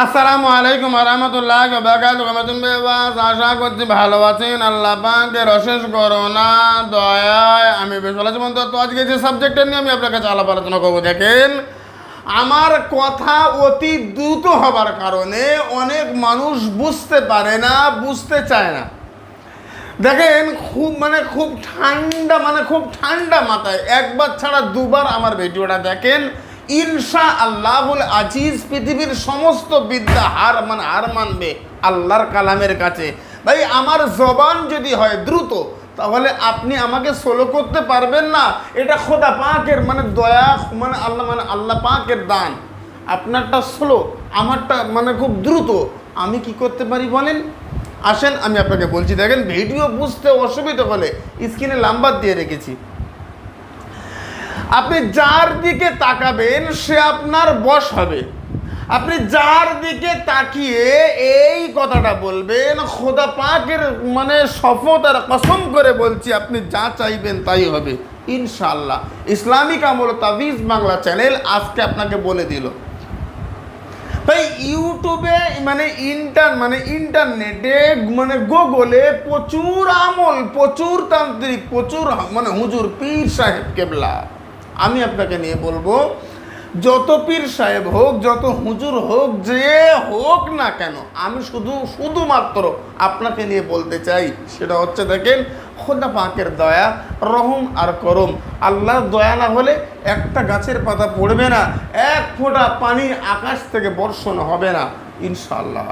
আসসালামু আলাইকুম রহমতুল্লাহ আশা করছি ভালো আছেন। আল্লাহ পাকের অশেষ করোনা দয়ায় আমি বেশ ভালো আছি। বন্ধু, তো আজকে যে সাবজেক্টটা নিয়ে আমি আপনার কাছে আলাপ আলোচনা করব, দেখেন, আমার কথা অতি দ্রুত হবার কারণে অনেক মানুষ বুঝতে পারে না, বুঝতে চায় না। দেখেন, খুব মানে খুব ঠান্ডা মানে খুব ঠান্ডা মাথায়, একবার ছাড়া দুবার আমার ভিডিওটা দেখেন। ইনশা আল্লাহুল আজিজ পৃথিবীর সমস্ত বিদ্যা হার মানে হার মানবে আল্লাহর কালামের কাছে। ভাই, আমার জবান যদি হয় দ্রুত, তাহলে আপনি আমাকে সোলো করতে পারবেন না। এটা খোদা পাকের মানে দয়া মানে আল্লাহ মানে আল্লাহ পাকের দান। আপনারটা স্লো আমারটা মানে খুব দ্রুত। আমি কি করতে পারি বলেন? আসেন, আমি আপনাকে বলছি, দেখেন, ভিডিও বুঝতে অসুবিধা হলে স্ক্রিনে লাম্বার দিয়ে রেখেছি। আপনি যার দিকে তাকাবেন, সে আপনার বস হবে। আপনি যার দিকে তাকিয়ে এই কথাটা বলবেন, খোদা পাকের মানে শপথ আর কসম করে বলছি, আপনি যা চাইবেন তাই হবে। ইনশাল্লাহ ইসলামিক আমল তাবিজ বাংলা চ্যানেল আজকে আপনাকে বলে দিল। তাই ইউটিউবে মানে ইন্টার মানে ইন্টারনেটে মানে গুগলে প্রচুর আমল, প্রচুর তান্ত্রিক, প্রচুর মানে হুজুর পীর সাহেব কেবলা। আমি আপনাকে নিয়ে বলব, যত পীর সাহেব হোক, যত হুজুর হোক, যে হোক না কেন, আমি শুধু, শুধুমাত্র আপনাকে নিয়ে বলতে চাই, সেটা হচ্ছে দেখেন, খোদা পাকের দয়া, রহম আর করম। আল্লাহর দয়া না হলে একটা গাছের পাতা পড়বে না, এক ফোঁটা পানি আকাশ থেকে বর্ষণ হবে না ইনশাল্লাহ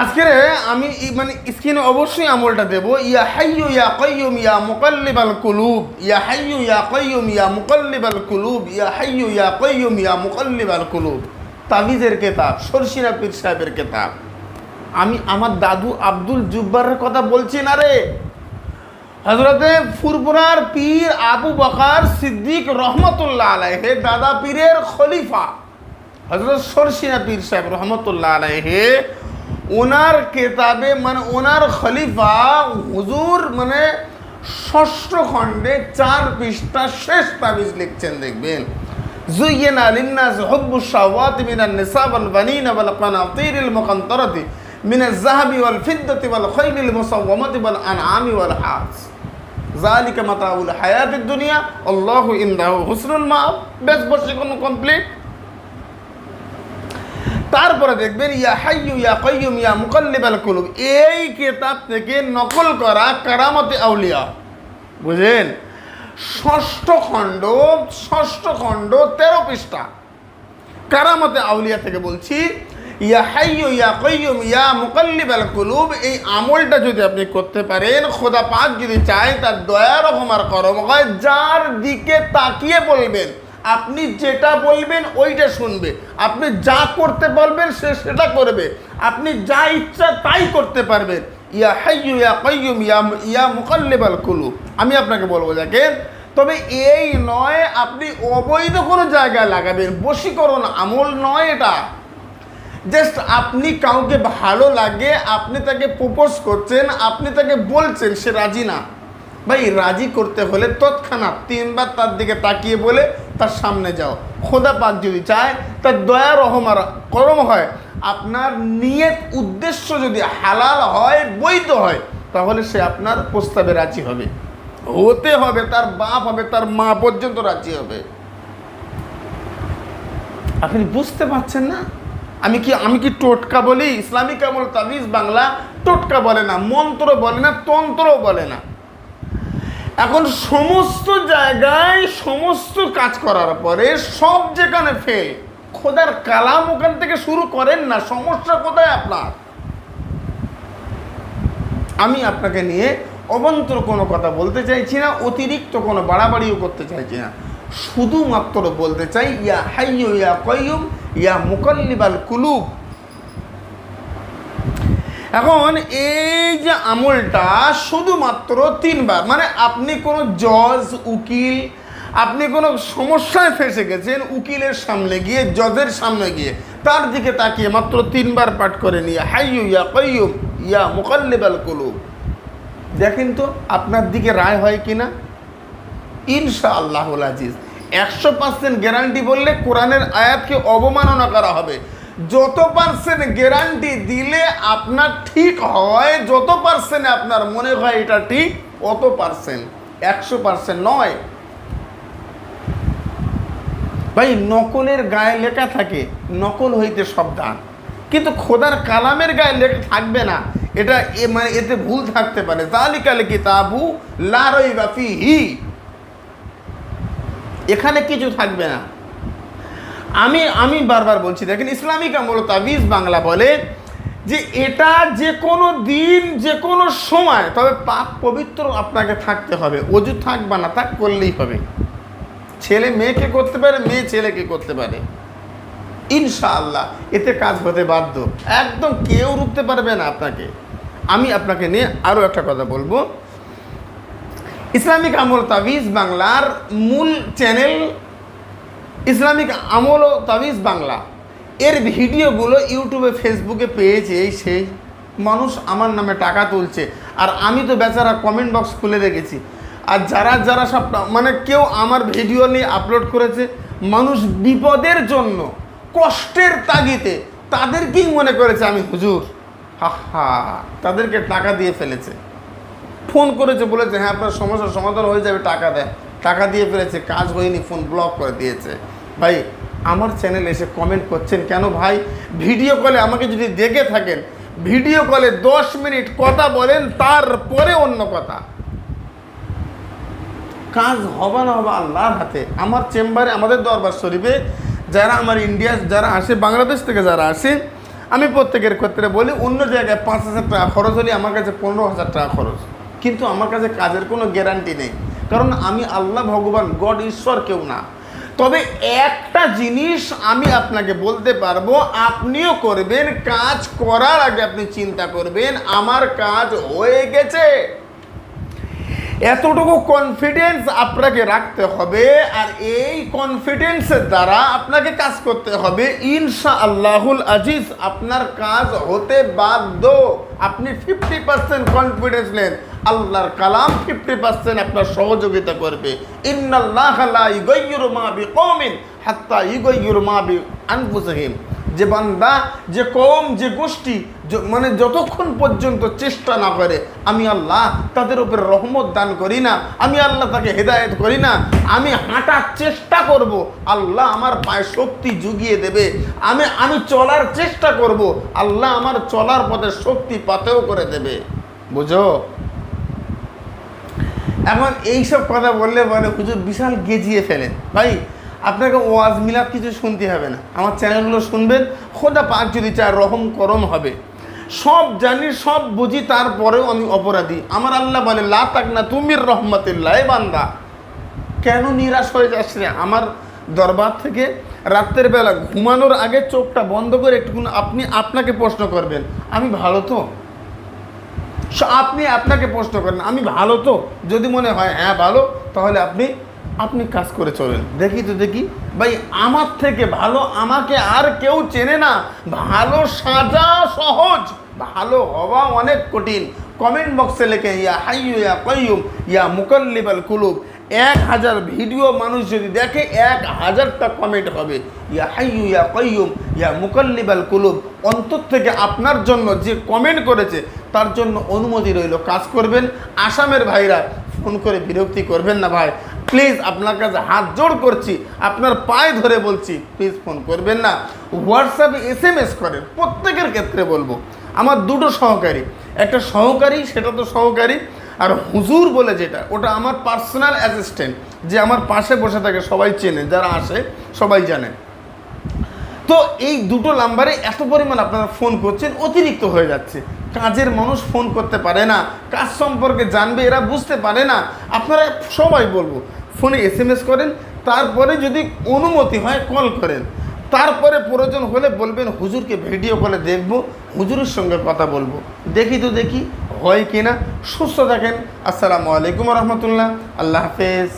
আজকে আমি মানে স্ক্রিনে অবশ্যই আমলটা দেব। ইয়া হাইয়ু ইয়া কাইয়ুম ইয়া মুকাল্লিবাল কুলুব। ইয়া হাইয়ু ইয়া কাইয়ুম ইয়া মুকাল্লিবাল কুলুব। ইয়া হাইয়ু ইয়া কাইয়ুম ইয়া মুকাল্লিবাল কুলুব। তাবিজের কেতাব, সরসিনা পীর সাহেবের কেতাব। আমি আমার দাদু আব্দুল জুব্বারের কথা বলছি না রে। হজরতে ফুরপুরার পীর আবু বকার সিদ্দিক রহমতুল্লাহ আলাইহে দাদা পীরের খলিফা। হজরত সরসিনা পীর সাহেব রহমতুল্লাহ আলাইহে ওনার কেতাবে মানে ওনার খলিফা হুজুর মানে ষষ্ঠ খণ্ডে চার পৃষ্ঠা শেষ তাবিজ লিখছেন দেখবেন زين للناس حب الشهوات من النساء والبنين والقناطير المقنطرة من الذهب والفضة والخيل المصومة والأنعام والحرث ذلك متاع الحياة الدنيا الله عنده حسن المآب বেশ বসে কোনো কমপ্লিট তারপরে দেখবেন, ইয়া হাইয়ু ইয়া কাইয়ুম ইয়া মুকাল্লিবাল কুলুব, এই কিতাব থেকে নকল করা কারামতে আউলিয়া। বুঝেন? ষষ্ঠ খণ্ড ষষ্ঠ খণ্ড, তেরো পৃষ্ঠা। কারামতে আউলিয়া থেকে বলছি, ইয়া হাইয়ু ইয়া কাইয়ুম ইয়া মুকাল্লিবাল কুলুব, এই আমলটা যদি আপনি করতে পারেন, খোদা পাক যদি চায়, তার দয়া রহমার করম হয় যার দিকে তাকিয়ে বলবেন আপনি যেটা বলবেন ওইটা শুনবে। আপনি যা করতে বলবেন সে সেটা করবে। আপনি যা ইচ্ছা তাই করতে পারবেন। ইয়া হাইয়ু, ইয়া কাইয়ুম, ইয়া ইয়া মুকাল্লিবাল কুলুব। আমি আপনাকে বলব যাকে তবে এই নয়, আপনি অবৈধ কোনো জায়গায় লাগাবেন। বশীকরণ আমল নয় এটা। জাস্ট আপনি কাউকে ভালো লাগে, আপনি তাকে প্রপোজ করছেন, আপনি তাকে বলছেন সে রাজি না। ভাই, রাজি করতে হলে তৎক্ষণাৎ তিনবার তার দিকে তাকিয়ে বলে তার সামনে যাও। খোদা পাক যদি চায়, তার দয়া রহমার করম হয়, আপনার নিয়ত, উদ্দেশ্য যদি হালাল হয়, বৈধ হয়, তাহলে সে আপনার প্রস্তাবে রাজি হবে। হতে হবে, তার বাপ হবে, তার মা পর্যন্ত রাজি হবে। আপনি বুঝতে পারছেন না? আমি কি আমি কি টোটকা বলি? ইসলামিক আমল, তাবিজ, বাংলা টোটকা বলে না, মন্ত্র বলে না তন্ত্র বলে না। এখন সমস্ত জায়গায় সমস্ত কাজ করার পরে সব যেখানে ফেল খোদার কালাম ওখান থেকে শুরু করেন না, সমস্যা কোথায় আপনার? আমি আপনাকে নিয়ে অবন্তর কোনো কথা বলতে চাইছি না, অতিরিক্ত কোনো বাড়াবাড়িও করতে চাইছি না। শুধুমাত্র বলতে চাই, ইয়া হাইয়ু ইয়া কয়ুম ইয়া মুকল্লিবাল কুলুব। এখন এই যে আমলটা শুধুমাত্র তিনবার মানে আপনি কোনো জজ, উকিল, আপনি কোনো সমস্যায় ফেসে গেছেন, উকিলের সামনে গিয়ে, জজের সামনে গিয়ে, তার দিকে তাকিয়ে মাত্র তিনবার পাঠ করে নিয়ে, হাইয়ু ইয়া কয়ুম ইয়া মুকাল্লিবাল কুলুব। দেখেন তো, আপনার দিকে রায় হয় কি না? ইনশা আল্লাহুল আজিজ। একশো পার্সেন্ট গ্যারান্টি বললে কোরআনের আয়াতকে অবমাননা করা হবে। যত পার্সেন্ট গ্যারান্টি দিলে আপনার ঠিক হয়, যত পার্সেন্ট আপনার মনে হয় এটা ঠিক, অত পার্সেন্ট একশো পার্সেন্ট নয়। ভাই, নকলের গায়ে লেখা থাকে, নকল হইতে সাবধান। কিন্তু খোদার কালামের গায়ে লেখা থাকবে না। এটা মানে এতে ভুল থাকতে পারে। তালিকালে কিতাবু লারই বাফি হি এখানে কিছু থাকবে না। আমি আমি বারবার বলছি, দেখেন ইসলামিক আমল তাবিজ বাংলা বলে যে এটা যে কোনো দিন, যে কোনো সময়, তবে পাক পবিত্র আপনাকে থাকতে হবে, অজু থাকবে না তা করলেই হবে। ছেলে মেয়েকে করতে পারে, মেয়ে ছেলেকে করতে পারে। ইনশাআল্লাহ, এতে কাজ হতে বাধ্য। একদম কেউ রুখতে পারবে না আপনাকে। আমি আপনাকে নিয়ে আরও একটা কথা বলব। ইসলামিক আমল তাবিজ বাংলার মূল চ্যানেল ইসলামিক আমল ও তাবিজ বাংলা। এর ভিডিওগুলো ইউটিউবে, ফেসবুকে পেয়েছে এই সেই মানুষ আমার নামে টাকা তুলছে। আর আমি তো বেচারা কমেন্ট বক্স খুলে রেখেছি আর যারা যারা সব মানে কেউ আমার ভিডিও নিয়ে আপলোড করেছে, মানুষ বিপদের জন্য, কষ্টের তাগিতে তাদেরকেই মনে করেছে আমি হুজুর। হা তাদেরকে টাকা দিয়ে ফেলেছে। ফোন করেছে, বলেছে হ্যাঁ আপনার সমস্যার সমাধান হয়ে যাবে, টাকা দেয় টাকা দিয়ে ফেলেছে, কাজ হয়নি ফোন ব্লক করে দিয়েছে। ভাই, আমার চ্যানেলে এসে কমেন্ট করছেন কেন ভাই? ভিডিও কলে আমাকে যদি দেখে থাকেন ভিডিও কলে দশ মিনিট কথা বলেন, তারপরে অন্য কথা। কাজ হবে না হবে আল্লাহর হাতে। আমার চেম্বারে আমাদের দরবার শরীফে যারা আমার ইন্ডিয়া যারা আসে, বাংলাদেশ থেকে যারা আসে, আমি প্রত্যেকের ক্ষেত্রে বলি, অন্য জায়গায় পাঁচ হাজার টাকা খরচ হলে আমার কাছে পনেরো হাজার টাকা খরচ। কিন্তু আমার কাছে কাজের কোনো গ্যারান্টি নেই। কারণ আমি আল্লাহ ভগবান, গড ঈশ্বর কেউ না। তবে একটা জিনিস আমি আপনাকে বলতে পারব, আপনিও করবেন, কাজ করার আগে আপনি চিন্তা করবেন, আমার কাজ হয়ে গেছে। এতটুকু কনফিডেন্স আপনাকে রাখতে হবে আর এই কনফিডেন্সের দ্বারা আপনাকে কাজ করতে হবে। ইনশা আল্লাহুল আজিজ, আপনার কাজ হতে বাধ্য। আপনি ফিফটি পার্সেন্ট কনফিডেন্স নেন। আল্লাহর কালাম ফিফটি পার্সেন্ট আপনার সহযোগিতা করবে। ইন্নাল্লাহ লা ইগাইয়িরু মা বিকওমিন হাত্তা ইগাইয়িরু মা বি আনফুসিহিম। যে বান্দা, যে কম যে গোষ্ঠী মানে যতক্ষণ পর্যন্ত চেষ্টা না করে, আমি আল্লাহ তাদের উপরে রহমত দান করি না, আমি আল্লাহ তাকে হেদায়েত করি না, আমি হাঁটার চেষ্টা করব, আল্লাহ আমার পায়ে শক্তি জুগিয়ে দেবে। আমি আমি চলার চেষ্টা করব, আল্লাহ আমার চলার পথে শক্তি পাতেও করে দেবে। বুঝো? এখন এইসব কথা বললে বলে হুজুর বিশাল গেজিয়ে ফেলেন। ভাই আপনাকে ওয়াজ মিলাদ কিছু শুনতে হবে না। আমার চ্যানেলগুলো শুনবেন। খোদা পাক যদি চায় রহম করম হবে। সব জানি, সব বুঝি, তারপরেও আমি অপরাধী। আমার আল্লাহ বলে, লা তাক না তুমির রহমতুল্লাহ বান্দা। কেন নিরাশ হয়ে যাচ্ছে? আমার দরবার থেকে রাত্রের বেলা ঘুমানোর আগে চোখটা বন্ধ করে একটু আপনি আপনাকে প্রশ্ন করবেন, আমি ভালো তো? আপনি আপনাকে প্রশ্ন করেন, আমি ভালো তো? যদি মনে হয় হ্যাঁ ভালো, তাহলে আপনি আপনি কাজ করে চলেন। দেখি তো, দেখি। ভাই, আমার থেকে ভালো, আমাকে আর কেউ চেনে না। ভালো সাজা সহজ। ভালো হওয়া অনেক কঠিন। কমেন্ট বক্সে লেখে, ইয়া হাইয়ু, ইয়া কয়ুম ইয়া মুকল্লিবাল কুলুব। এক হাজার ভিডিও মানুষ যদি দেখে, এক হাজারটা কমেন্ট হবে। ইয়া হাইয়ু, ইয়া কয়ুম ইয়া মুকল্লিবাল কুলুব। অন্তর থেকে আপনার জন্য যে কমেন্ট করেছে, তার জন্য অনুমতি রইল। কাজ করবেন। আসামের ভাইরা, ফোন করে বিরক্তি করবেন না ভাই। প্লিজ আপনার কাছে হাত জোড় করছি, আপনার পায়ে ধরে বলছি, প্লিজ ফোন করবেন না। হোয়াটসঅ্যাপে এস এম এস করেন, প্রত্যেকের ক্ষেত্রে বলব। আমার দুটো সহকারী, একটা সহকারী, সেটা তো সহকারী, আর হুজুর বলে যেটা, ওটা আমার পার্সোনাল অ্যাসিস্ট্যান্ট, যে আমার পাশে বসে থাকে, সবাই চেনে, যারা আসে, সবাই জানে। তো এই দুটো নাম্বারে এত পরিমাণ আপনারা ফোন করছেন, অতিরিক্ত হয়ে যাচ্ছে। কাজের মানুষ ফোন করতে পারে না, কাজ সম্পর্কে জানবে, এরা বুঝতে পারে না। আপনারা সবাই বলব ফোনে এস এম এস করেন, তারপরে যদি অনুমতি হয় কল করেন। তারপরে প্রয়োজন হলে বলবেন, হুজুরকে ভিডিও কলে দেখব, হুজুরের সঙ্গে কথা বলব। দেখি তো দেখি, হয় কি না সুস্থ থাকেন। আসসালামু আলাইকুম রহমতুল্লাহ। আল্লাহ হাফেজ।